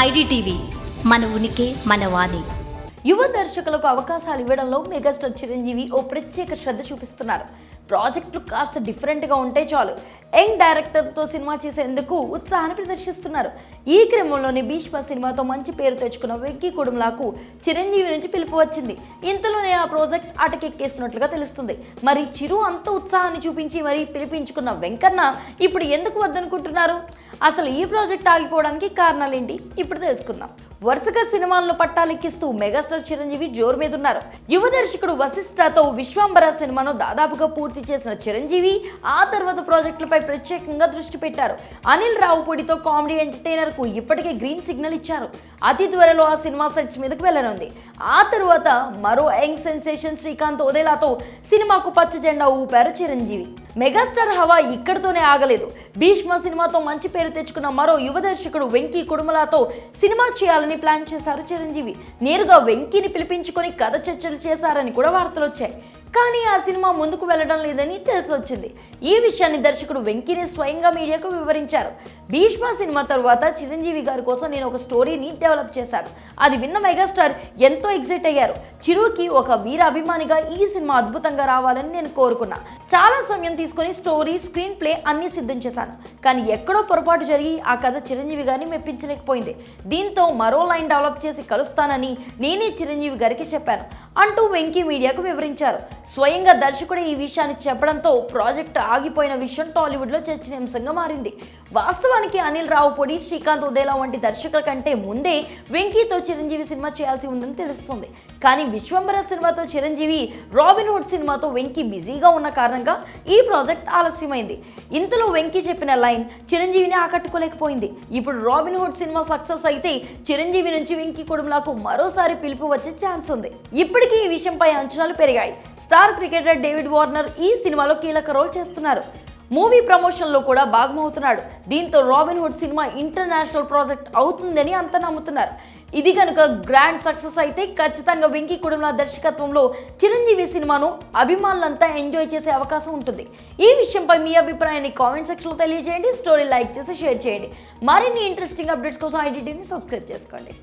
IDTV మన ఉనికి మన వాణి. యువ దర్శకులకు అవకాశాలు ఇవ్వడంలో మెగాస్టార్ చిరంజీవి ఓ ప్రత్యేక శ్రద్ధ చూపిస్తున్నారు. ప్రాజెక్టులు కాస్త డిఫరెంట్గా ఉంటే చాలు. యంగ్ డైరెక్టర్తో సినిమా చేసేందుకు ఉత్సాహాన్ని ప్రదర్శిస్తున్నారు. ఈ క్రమంలోనే భీష్మ సినిమాతో మంచి పేరు తెచ్చుకున్న వెంకీ కుడుమ్లాకు చిరంజీవి నుంచి పిలుపు వచ్చింది. ఇంతలోనే ఆ ప్రాజెక్ట్ అటకెక్కేసినట్లుగా తెలుస్తుంది. మరి చిరు అంత ఉత్సాహాన్ని చూపించి మరి పిలిపించుకున్న వెంకన్న ఇప్పుడు ఎందుకు వద్దనుకుంటున్నారు? అసలు ఈ ప్రాజెక్ట్ ఆగిపోవడానికి కారణాలేంటి? ఇప్పుడు తెలుసుకుందాం. వరుసగా సినిమాలను పట్టాలెక్కిస్తూ మెగాస్టార్ చిరంజీవి జోరు మీద ఉన్నారు యువ దర్శకుడు వశిష్ఠతో విశ్వాంబర సినిమాను దాదాపుగా పూర్తి చేసిన చిరంజీవి ఆ తర్వాత ప్రాజెక్టులపై ప్రత్యేకంగా దృష్టి పెట్టారు. అనిల్ రావుపూడితో కామెడీ ఎంటర్టైనర్కు ఇప్పటికే గ్రీన్ సిగ్నల్ ఇచ్చారు. అతి త్వరలో ఆ సినిమా సెట్స్ మీదకు వెళ్ళనుంది. ఆ తరువాత మరో యంగ్ సెన్సేషన్ శ్రీకాంత్ ఒదేలాతో సినిమాకు పచ్చ జెండా ఊపారు చిరంజీవి. మెగాస్టార్ హవా ఇక్కడితోనే ఆగలేదు. భీష్మ సినిమాతో మంచి పేరు తెచ్చుకున్న మరో యువ దర్శకుడు వెంకీ కుడుమలాతో సినిమా చేయాలని ప్లాన్ చేశారు చిరంజీవి. నేరుగా వెంకీని పిలిపించుకొని కథ చర్చలు చేశారని కూడా వార్తలు వచ్చాయి కానీ ఆ సినిమా ముందుకు వెళ్ళడం లేదని తెలిసి వచ్చింది ఈ విషయాన్ని దర్శకుడు వెంకినే స్వయంగా మీడియాకు వివరించారు. భీష్మ సినిమా తరువాత చిరంజీవి గారి కోసం నేను ఒక స్టోరీని డెవలప్ చేశాను. అది విన్న మెగాస్టార్ ఎంతో ఎగ్జైట్ అయ్యారు. చిరుకి ఒక వీర అభిమానిగా ఈ సినిమా అద్భుతంగా రావాలని నేను కోరుకున్నా. చాలా సమయం తీసుకొని స్టోరీ స్క్రీన్ ప్లే అన్ని సిద్ధం చేశాను. కానీ ఎక్కడో పొరపాటు జరిగి ఆ కథ చిరంజీవి గారిని మెప్పించలేకపోయింది. దీంతో మరో లైన్ డెవలప్ చేసి కలుస్తానని నేనే చిరంజీవి గారికి చెప్పాను. అంటూ వెంకీ మీడియాకు వివరించారు. స్వయంగా దర్శకుడే ఈ విషయాన్ని చెప్పడంతో ప్రాజెక్ట్ ఆగిపోయిన విషయం టాలీవుడ్లో చర్చనీయాంశంగా మారింది. వాస్తవానికి అనిల్ రావుపొడి శ్రీకాంత్ ఉదేలా వంటి దర్శకుల కంటే ముందే వెంకీతో చిరంజీవి సినిమా చేయాల్సి ఉందని తెలుస్తుంది. కానీ విశ్వంబర సినిమాతో చిరంజీవి రాబిన్ హుడ్ సినిమాతో వెంకీ బిజీగా ఉన్న కారణంగా ఈ ప్రాజెక్ట్ ఆలస్యమైంది. ఇంతలో వెంకీ చెప్పిన లైన్ చిరంజీవిని ఆకట్టుకోలేకపోయింది. ఇప్పుడు రాబిన్ హుడ్ సినిమా సక్సెస్ అయితే చిరంజీవి నుంచి వెంకీ కుటుంబాలకు మరోసారి పిలుపు వచ్చే ఛాన్స్ ఉంది. ఇప్పటికీ ఈ విషయంపై అంచనాలు పెరిగాయి. స్టార్ క్రికెటర్ డేవిడ్ వార్నర్ ఈ సినిమాలో కీలక రోల్ చేస్తున్నారు. మూవీ ప్రమోషన్లో కూడా భాగమవుతున్నాడు. దీంతో Robin Hood cinema international project అవుతుందని అంతా నమ్ముతున్నారు. ఇది కనుక గ్రాండ్ సక్సెస్ అయితే ఖచ్చితంగా వెంకీ కుటుంబ దర్శకత్వంలో చిరంజీవి సినిమాను అభిమానులంతా ఎంజాయ్ చేసే అవకాశం ఉంటుంది. ఈ విషయంపై మీ అభిప్రాయాన్ని కామెంట్ సెక్షన్లో తెలియజేయండి. స్టోరీ లైక్ చేసి షేర్ చేయండి. మరిన్ని ఇంట్రెస్టింగ్ అప్డేట్స్ కోసం ఐడిటీని సబ్స్క్రైబ్ చేసుకోండి.